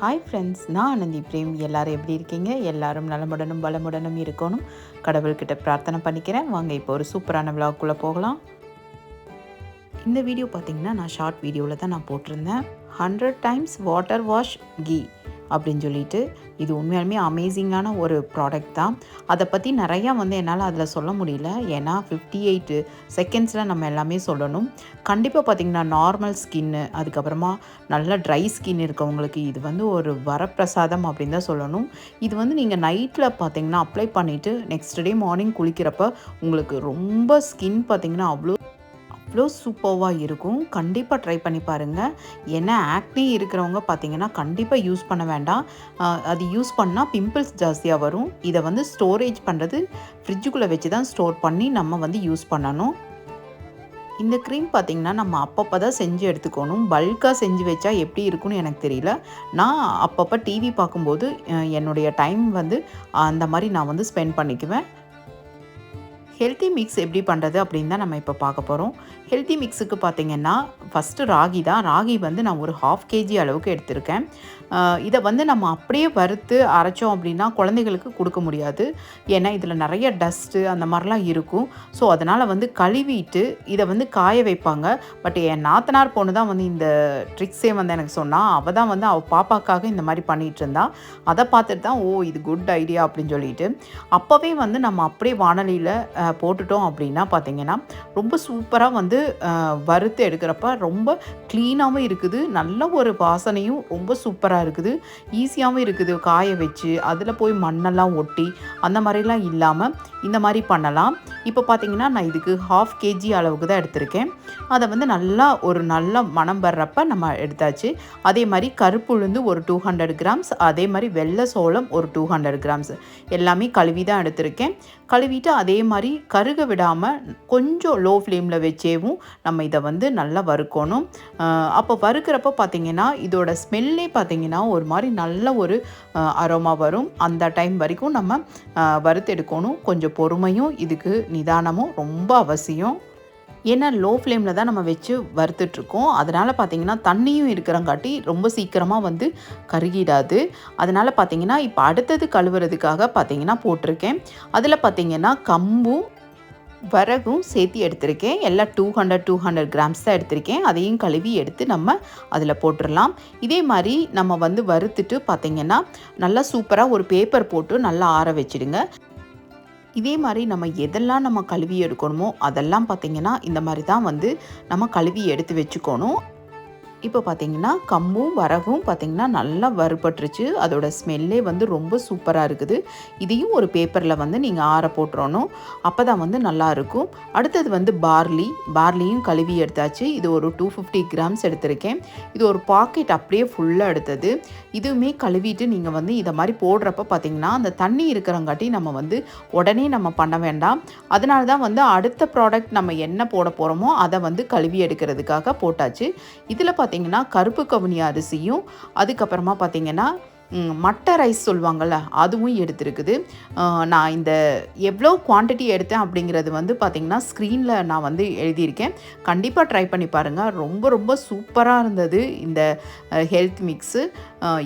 Hi friends நான் Anandhi frame. எல்லாரும் எப்படி இருக்கீங்க? எல்லாரும் நலமுடனும் பலமுடனும் இருக்கணும். கடவுள்கிட்ட பிரார்த்தனை பண்ணிக்கிறேன். வாங்க இப்போ ஒரு சூப்பரான விழாக்குள்ளே போகலாம். இந்த வீடியோ பார்த்தீங்கன்னா நான் ஷார்ட் வீடியோவில் தான் நான் போட்டிருந்தேன். ஹண்ட்ரட் டைம்ஸ் வாட்டர் வாஷ் கீ அப்படின்னு சொல்லிட்டு இது உண்மையாலுமே அமேசிங்கான ஒரு ப்ராடக்ட் தான். அதை பற்றி நிறையா வந்து என்னால் அதில் சொல்ல முடியல. ஏன்னா ஃபிஃப்டி எயிட் செகண்ட்ஸில் நம்ம எல்லாமே சொல்லணும். கண்டிப்பாக பார்த்திங்கன்னா நார்மல் ஸ்கின்னு அதுக்கப்புறமா நல்ல ட்ரை ஸ்கின் இருக்கவங்களுக்கு இது வந்து ஒரு வரப்பிரசாதம் அப்படின்னு தான் சொல்லணும். இது வந்து நீங்கள் நைட்டில் பார்த்தீங்கன்னா அப்ளை பண்ணிவிட்டு நெக்ஸ்ட் டே மார்னிங் குளிக்கிறப்ப உங்களுக்கு ரொம்ப ஸ்கின் பார்த்திங்கன்னா அவ்வளோ அவ்வளோ சூப்பர்வாக இருக்கும் கண்டிப்பாக ட்ரை பண்ணி பாருங்கள் ஏன்னா ஆக்னி இருக்கிறவங்க பார்த்தீங்கன்னா கண்டிப்பாக யூஸ் பண்ண வேண்டாம். அது யூஸ் பண்ணால் பிம்பிள்ஸ் ஜாஸ்தியாக வரும். இதை வந்து ஸ்டோரேஜ் பண்ணுறது ஃப்ரிட்ஜுக்குள்ளே வச்சு தான் ஸ்டோர் பண்ணி நம்ம வந்து யூஸ் பண்ணணும். இந்த க்ரீம் பார்த்திங்கன்னா நம்ம அப்பப்போ தான் செஞ்சு எடுத்துக்கணும். பல்காக செஞ்சு வச்சா எப்படி இருக்கும்னு எனக்கு தெரியல. நான் அப்பப்போ டிவி பார்க்கும்போது என்னுடைய டைம் வந்து அந்த மாதிரி நான் வந்து ஸ்பெண்ட் பண்ணிக்குவேன். ஹெல்த்தி மிக்ஸ் எப்படி பண்ணுறது அப்படின்னு தான் நம்ம இப்போ பார்க்க போகிறோம் ஹெல்த்தி மிக்ஸுக்கு பார்த்தீங்கன்னா ஃபஸ்ட்டு ராகி தான். ராகி வந்து நான் ஒரு ஹாஃப் கேஜி அளவுக்கு எடுத்திருக்கேன். இதை வந்து நம்ம அப்படியே வறுத்து அரைச்சோம் அப்படின்னா குழந்தைகளுக்கு கொடுக்க முடியாது. ஏன்னா இதில் நிறைய டஸ்ட்டு அந்த மாதிரிலாம் இருக்கும். ஸோ அதனால் வந்து கழுவிட்டு இதை வந்து காய வைப்பாங்க. பட் என் நாத்தனார் பொண்ணு தான் வந்து இந்த ட்ரிக்ஸே வந்து எனக்கு சொன்னால் அவள் தான் வந்து அவள் பாப்பாக்காக இந்த மாதிரி பண்ணிகிட்டு இருந்தா. அதை பார்த்துட்டு தான் ஓ இது குட் ஐடியா அப்படின்னு சொல்லிட்டு. அப்போவே வந்து நம்ம அப்படியே வானொலியில் போட்டுட்டோம் அப்படின்னா பார்த்தீங்கன்னா ரொம்ப சூப்பராக வந்து வறுத்து எடுக்கிறப்ப ரொம்ப க்ளீனாகவும் இருக்குது. நல்ல ஒரு வாசனையும் ரொம்ப சூப்பராக இருக்குது. ஈஸியாகவும் இருக்குது. காய வச்சு அதில் போய் மண்ணெல்லாம் ஒட்டி அந்த மாதிரிலாம் இல்லாமல் இந்த மாதிரி பண்ணலாம். இப்போ பார்த்தீங்கன்னா நான் இதுக்கு ஹாஃப் கேஜி அளவுக்கு தான் எடுத்திருக்கேன். அதை வந்து நல்லா ஒரு நல்ல மனம் வர்றப்ப நம்ம எடுத்தாச்சு. அதே மாதிரி கருப்பு உளுந்து ஒரு டூ ஹண்ட்ரட் கிராம்ஸ் அதே மாதிரி வெள்ளை சோளம் ஒரு டூ ஹண்ட்ரட் கிராம்ஸ் எல்லாமே கழுவி தான் எடுத்திருக்கேன். கழுவிட்டு அதே மாதிரி கருக விடாமல் கொஞ்சம் லோ ஃப்ளேமில் வச்சேவும் நம்ம இதை வந்து நல்லா வறுக்கணும். அப்போ வறுக்கிறப்ப பார்த்திங்கன்னா இதோட ஸ்மெல்லே பார்த்தீங்கன்னா ஒரு மாதிரி நல்ல ஒரு அரோமா வரும். அந்த டைம் வரைக்கும் நம்ம வறுத்தெடுக்கணும். கொஞ்சம் பொறுமையும் இதுக்கு நிதானமும் ரொம்ப அவசியம். ஏன்னா லோ ஃப்ளேமில் தான் நம்ம வச்சு வறுத்துட்ருக்கோம். அதனால் பார்த்திங்கன்னா தண்ணியும் இருக்கிறங்காட்டி ரொம்ப சீக்கிரமாக வந்து கருகிடாது. அதனால் பார்த்திங்கன்னா இப்போ அடுத்தது கழுவுறதுக்காக பார்த்தீங்கன்னா போட்டிருக்கேன். அதில் பார்த்திங்கன்னா கம்பும் வரகும் சேர்த்து எடுத்திருக்கேன். எல்லாம் two hundred two hundred grams தான் எடுத்திருக்கேன். அதையும் கழுவி எடுத்து நம்ம அதில் போட்டுடலாம் இதே மாதிரி நம்ம வந்து வறுத்துட்டு பார்த்திங்கன்னா நல்லா சூப்பராக ஒரு பேப்பர் போட்டு நல்லா ஆற வச்சிடுங்க. இதே மாதிரி நம்ம எதெல்லாம் நம்ம கழுவி எடுக்கணுமோ அதெல்லாம் பார்த்திங்கன்னா இந்த மாதிரி தான் வந்து நம்ம கழுவி எடுத்து வச்சுக்கணும். இப்போ பார்த்தீங்கன்னா கம்பும் வரகும் பார்த்தீங்கன்னா நல்லா வறுபட்டுருச்சு. அதோட ஸ்மெல்லே வந்து ரொம்ப சூப்பராக இருக்குது. இதையும் ஒரு பேப்பரில் வந்து நீங்கள் ஆற போட்டுறணும். அப்போ தான் வந்து நல்லா இருக்கும். அடுத்தது வந்து பார்லி பார்லியும் கழுவி எடுத்தாச்சு. இது ஒரு டூ ஃபிஃப்டி கிராம்ஸ் எடுத்திருக்கேன். இது ஒரு பாக்கெட் அப்படியே ஃபுல்லாக எடுத்தது. இதுவுமே கழுவிட்டு நீங்கள் வந்து இதை மாதிரி போடுறப்ப பார்த்தீங்கன்னா அந்த தண்ணி இருக்கிறங்காட்டி நம்ம வந்து உடனே நம்ம பண்ண வேண்டாம். அதனால தான் வந்து அடுத்த ப்ராடக்ட் நம்ம என்ன போட போகிறோமோ அதை வந்து கழுவி எடுக்கிறதுக்காக போட்டாச்சு. இதில் பார்த்து பார்த்தீங்கன்னா கருப்பு கவுனி அரிசியும் அதுக்கப்புறமா பார்த்தீங்கன்னா மட்டை ரைஸ் சொல்லுவாங்கள்ல அதுவும் எடுத்திருக்குது. நான் இந்த எவ்வளோ குவான்டிட்டி எடுத்தேன் அப்படிங்கிறது வந்து பார்த்திங்கன்னா ஸ்க்ரீனில் நான் வந்து எழுதியிருக்கேன். கண்டிப்பாக ட்ரை பண்ணி பாருங்கள் ரொம்ப ரொம்ப சூப்பராக இருந்தது இந்த ஹெல்த் மிக்ஸு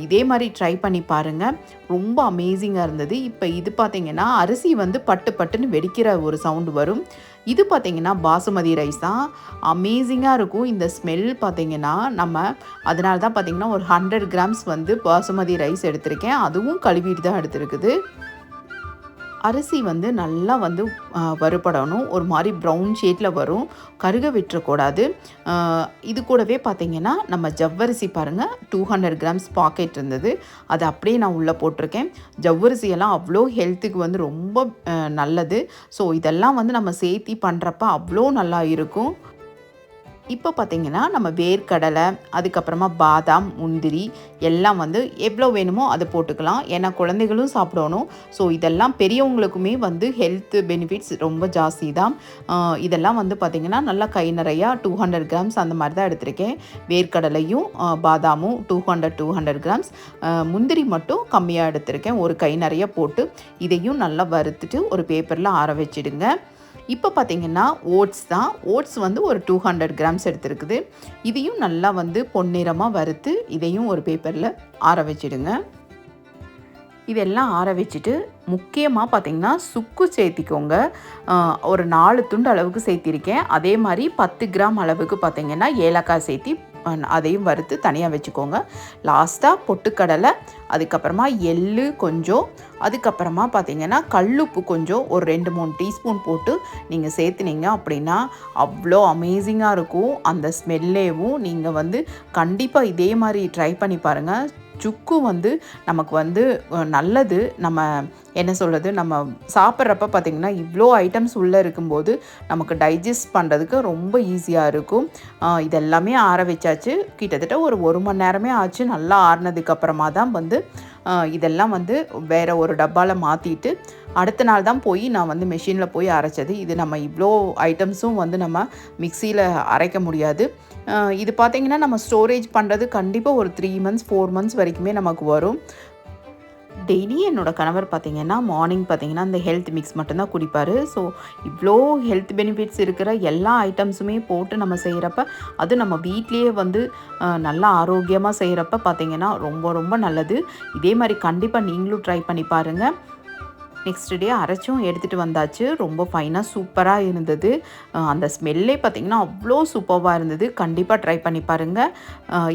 இதே மாதிரி ட்ரை பண்ணி பாருங்கள் ரொம்ப அமேசிங்காக இருந்தது. இப்போ இது பார்த்திங்கன்னா அரிசி வந்து பட்டு பட்டுன்னு வெடிக்கிற ஒரு சவுண்டு வரும். இது பார்த்திங்கன்னா பாசுமதி ரைஸ்? தான் அமேசிங்காக இருக்கும். இந்த ஸ்மெல் பார்த்திங்கன்னா நம்ம அதனால தான் பார்த்திங்கன்னா ஒரு ஹண்ட்ரட் கிராம்ஸ் வந்து பாசுமதி ரைஸ் எடுத்திருக்கேன். அதுவும் கழுவிட்டு தான் எடுத்திருக்குது. அரிசி வந்து நல்லா வந்து வறுபடணும். ஒரு மாதிரி ப்ரௌன் ஷேட்டில் வரும். கருக விட்டுறக்கூடாது. இது கூடவே பார்த்திங்கன்னா நம்ம ஜவ்வரிசி பாருங்கள் டூ ஹண்ட்ரட் கிராம்ஸ் பாக்கெட் இருந்தது. அது அப்படியே நான் உள்ளே போட்டிருக்கேன். ஜவ்வரிசியெல்லாம் அவ்வளோ ஹெல்த்துக்கு வந்து ரொம்ப நல்லது. ஸோ இதெல்லாம் வந்து நம்ம சேர்த்தி பண்ணுறப்ப அவ்வளோ நல்லா இருக்கும். இப்போ பார்த்திங்கன்னா நம்ம வேர்க்கடலை அதுக்கப்புறமா பாதாம் முந்திரி எல்லாம் வந்து எவ்வளோ வேணுமோ அதை போட்டுக்கலாம். ஏன்னா குழந்தைகளும் சாப்பிடணும். ஸோ இதெல்லாம் பெரியவங்களுக்குமே வந்து ஹெல்த் பெனிஃபிட்ஸ் ரொம்ப ஜாஸ்தி தான் இதெல்லாம் வந்து பார்த்திங்கன்னா நல்லா கை நிறையா டூ ஹண்ட்ரட் கிராம்ஸ் அந்த மாதிரி தான் எடுத்திருக்கேன். வேர்க்கடலையும் பாதாமும் two hundred two hundred grams முந்திரி மட்டும் கம்மியாக எடுத்திருக்கேன். ஒரு கை நிறைய போட்டு இதையும் நல்லா வறுத்துட்டு ஒரு பேப்பரில் ஆற வச்சிடுங்க. இப்போ பார்த்தீங்கன்னா ஓட்ஸ் தான். ஓட்ஸ் வந்து ஒரு டூ ஹண்ட்ரட் கிராம்ஸ் எடுத்துருக்குது. இதையும் நல்லா வந்து பொன்னிறமாக வறுத்து இதையும் ஒரு பேப்பரில் ஆற வச்சிடுங்க. இதெல்லாம் ஆற வச்சுட்டு முக்கியமாக பார்த்தீங்கன்னா சுக்கு சேர்த்திக்கோங்க. ஒரு நாலு துண்டு அளவுக்கு சேர்த்திருக்கேன். அதே மாதிரி பத்து கிராம் அளவுக்கு பார்த்திங்கன்னா ஏலக்காய் சேர்த்தி அதையும் வறுத்து தனியாக வச்சுக்கோங்க. லாஸ்ட்டாக பொட்டுக்கடலை அதுக்கப்புறமா எள்ளு கொஞ்சம் அதுக்கப்புறமா பார்த்தீங்கன்னா கல்லுப்பு கொஞ்சம் ஒரு ரெண்டு மூணு டீஸ்பூன் போட்டு நீங்கள் சேர்த்துனீங்க அப்படின்னா அவ்வளோ அமேசிங்காக இருக்கும். அந்த ஸ்மெல்லேவும் நீங்கள் வந்து கண்டிப்பாக இதே மாதிரி ட்ரை பண்ணி பாருங்கள் சுக்கு வந்து நமக்கு வந்து நல்லது. நம்ம என்ன சொல்கிறது நம்ம சாப்பிட்றப்ப பார்த்திங்கன்னா இவ்வளோ ஐட்டம்ஸ் உள்ளே இருக்கும்போது நமக்கு டைஜஸ்ட் பண்ணுறதுக்கு ரொம்ப ஈஸியாக இருக்கும். இதெல்லாமே ஆற வச்சாச்சு. கிட்டத்தட்ட ஒரு ஒரு மணி நேரமே ஆச்சு. நல்லா ஆறுனதுக்கு அப்புறமா தான் வந்து இதெல்லாம் வந்து வேறு ஒரு டப்பாவில் மாற்றிட்டு அடுத்த நாள் தான் போய் நான் வந்து மெஷினில் போய் அரைச்சது. இது நம்ம இவ்வளோ ஐட்டம்ஸும் வந்து நம்ம மிக்சியில் அரைக்க முடியாது. இது பார்த்திங்கன்னா நம்ம ஸ்டோரேஜ் பண்ணுறது கண்டிப்பாக ஒரு த்ரீ மந்த்ஸ் ஃபோர் மந்த்ஸ் வரைக்குமே நமக்கு வரும். டெய்லி என்னோடய கணவர் பார்த்திங்கன்னா மார்னிங் பார்த்திங்கன்னா இந்த ஹெல்த் மிக்ஸ் மட்டும்தான் குடிப்பார். ஸோ இவ்வளோ ஹெல்த் பெனிஃபிட்ஸ் இருக்கிற எல்லா ஐட்டம்ஸுமே போட்டு நம்ம செய்கிறப்ப அது நம்ம வீட்லேயே வந்து நல்லா ஆரோக்கியமாக செய்கிறப்ப பார்த்தீங்கன்னா ரொம்ப ரொம்ப நல்லது. இதே மாதிரி கண்டிப்பாக நீங்களும் ட்ரை பண்ணி பாருங்கள் நெக்ஸ்ட் டே அரைச்சும் எடுத்துகிட்டு வந்தாச்சு. ரொம்ப ஃபைனாக சூப்பராக இருந்தது. அந்த ஸ்மெல்லே பார்த்திங்கன்னா அவ்வளோ சூப்பராக இருந்தது. கண்டிப்பாக ட்ரை பண்ணி பாருங்கள்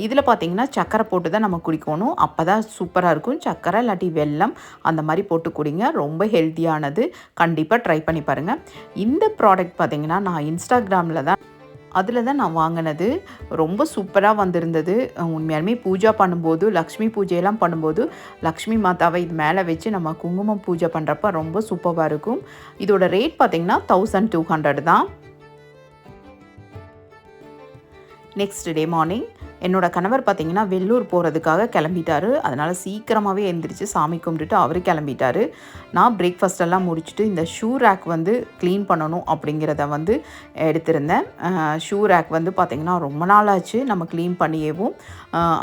இதில் பார்த்தீங்கன்னா சக்கரை போட்டு தான் நம்ம குடிக்கணும். அப்போ தான் சூப்பராக இருக்கும். சக்கரை இல்லாட்டி வெல்லம் அந்த மாதிரி போட்டு குடிங்க. ரொம்ப ஹெல்த்தியானது கண்டிப்பாக ட்ரை பண்ணி பாருங்கள் இந்த ப்ராடக்ட் பார்த்தீங்கன்னா நான் இன்ஸ்டாகிராமில் தான் அதில் தான் நான் வாங்கினது. ரொம்ப சூப்பராக வந்திருந்தது. உண்மையாலுமே பூஜா பண்ணும்போது லக்ஷ்மி பூஜையெல்லாம் பண்ணும்போது லக்ஷ்மி மாதாவை இது மேலே வச்சு நம்ம குங்குமம் பூஜை பண்ணுறப்ப ரொம்ப சூப்பராக இருக்கும். இதோட ரேட் பார்த்திங்கன்னா தௌசண்ட் டூ ஹண்ட்ரட் தான். நெக்ஸ்ட் டே மார்னிங் என்னோட கணவர் பார்த்தீங்கன்னா வெள்ளூர் போகிறதுக்காக கிளம்பிட்டாரு. அதனால் சீக்கிரமாகவே எழுந்திரிச்சு சாமி கும்பிட்டுட்டு அவர் கிளம்பிட்டாரு. நான் பிரேக்ஃபாஸ்ட் எல்லாம் முடிச்சுட்டு இந்த ஷூ ரேக் வந்து க்ளீன் பண்ணணும் அப்படிங்கிறத வந்து எடுத்திருந்தேன். ஷூ ரேக் வந்து பார்த்திங்கன்னா ரொம்ப நாள் ஆச்சு நம்ம க்ளீன் பண்ணியேவும்.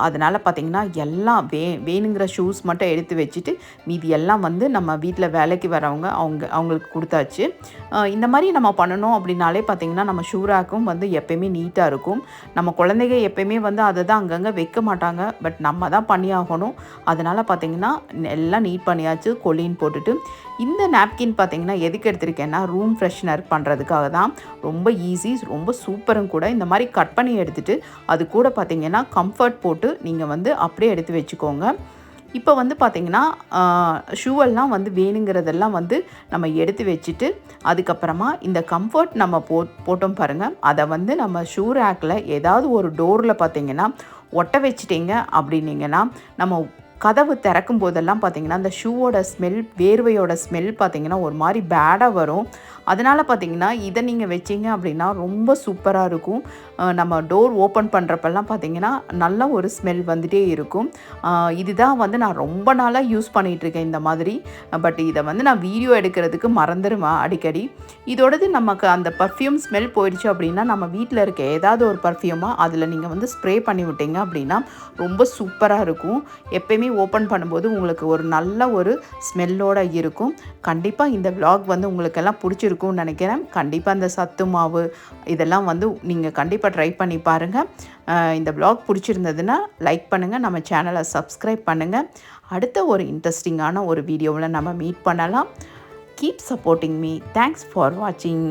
அதனால் பார்த்திங்கன்னா எல்லாம் வே வேணுங்கிற ஷூஸ் மட்டும் எடுத்து வச்சுட்டு மீதி எல்லாம் வந்து நம்ம வீட்டில் வேலைக்கு வரவங்க அவங்க அவங்களுக்கு கொடுத்தாச்சு. இந்த மாதிரி நம்ம பண்ணணும் அப்படின்னாலே பார்த்திங்கன்னா நம்ம ஷூ ரேக்கும் வந்து எப்பயுமே நீட்டாக இருக்கும். நம்ம குழந்தைங்க எப்பயுமே வந்து அதை தான் அங்கங்கே வைக்க மாட்டாங்க. பட் நம்ம தான் பண்ணியாகணும். அதனால் பார்த்திங்கன்னா எல்லாம் நீட் பண்ணியாச்சு கொல்லின்னு போட்டுட்டு. இந்த நாப்கின் பார்த்திங்கன்னா எதுக்கு எடுத்திருக்கேன்னா ரூம் ஃப்ரெஷ்னர் பண்ணுறதுக்காக தான். ரொம்ப ஈஸி ரொம்ப சூப்பரும் கூட. இந்த மாதிரி கட் பண்ணி எடுத்துகிட்டு அது கூட பார்த்திங்கன்னா கம்ஃபர்ட் போட்டு நீங்கள் வந்து அப்படியே எடுத்து வச்சுக்கோங்க. இப்போ வந்து பார்த்திங்கன்னா ஷூவெல்லாம் வந்து வேணுங்கிறதெல்லாம் வந்து நம்ம எடுத்து வச்சுட்டு அதுக்கப்புறமா இந்த கம்ஃபர்ட் நம்ம போ போட்டோம் பாருங்கள் அதை வந்து நம்ம ஷூ ரேக்கில் ஏதாவது ஒரு டோரில் பார்த்தீங்கன்னா ஒட்ட வச்சிட்டிங்க அப்படின்னீங்கன்னா நம்ம கதவு திறக்கும் போதெல்லாம் பார்த்தீங்கன்னா அந்த ஷூவோட ஸ்மெல் வேர்வையோட ஸ்மெல் பார்த்தீங்கன்னா ஒரு மாதிரி பேடாக வரும். அதனால் பார்த்தீங்கன்னா இதை நீங்கள் வச்சீங்க அப்படின்னா ரொம்ப சூப்பராக இருக்கும். நம்ம டோர் ஓப்பன் பண்ணுறப்பெல்லாம் பார்த்தீங்கன்னா நல்ல ஒரு ஸ்மெல் வந்துகிட்டே இருக்கும். இதுதான் வந்து நான் ரொம்ப நாளாக யூஸ் பண்ணிகிட்ருக்கேன் இந்த மாதிரி. பட் இதை வந்து நான் வீடியோ எடுக்கிறதுக்கு மறந்துடுவேன் அடிக்கடி. இதோடது நமக்கு அந்த பர்ஃப்யூம் ஸ்மெல் போயிடுச்சு அப்படின்னா நம்ம வீட்டில் இருக்க ஏதாவது ஒரு பர்ஃப்யூமாக அதில் நீங்கள் வந்து ஸ்ப்ரே பண்ணி விட்டீங்க அப்படின்னா ரொம்ப சூப்பராக இருக்கும். எப்பயுமே ஓப்பன் பண்ணும்போது உங்களுக்கு ஒரு நல்ல ஒரு ஸ்மெல்லோட இருக்கும். கண்டிப்பாக இந்த vlog வந்து உங்களுக்கெல்லாம் பிடிச்சிருக்கும்னு நினைக்கிறேன். கண்டிப்பாக அந்த சத்து மாவு இதெல்லாம் வந்து நீங்கள் கண்டிப்பாக ட்ரை பண்ணி பாருங்கள் இந்த vlog பிடிச்சிருந்ததுன்னா லைக் பண்ணுங்கள் நம்ம சேனலை சப்ஸ்கிரைப் பண்ணுங்கள் அடுத்த ஒரு இன்ட்ரெஸ்டிங்கான ஒரு வீடியோவில் நம்ம மீட் பண்ணலாம். Keep supporting me thanks for வாட்சிங்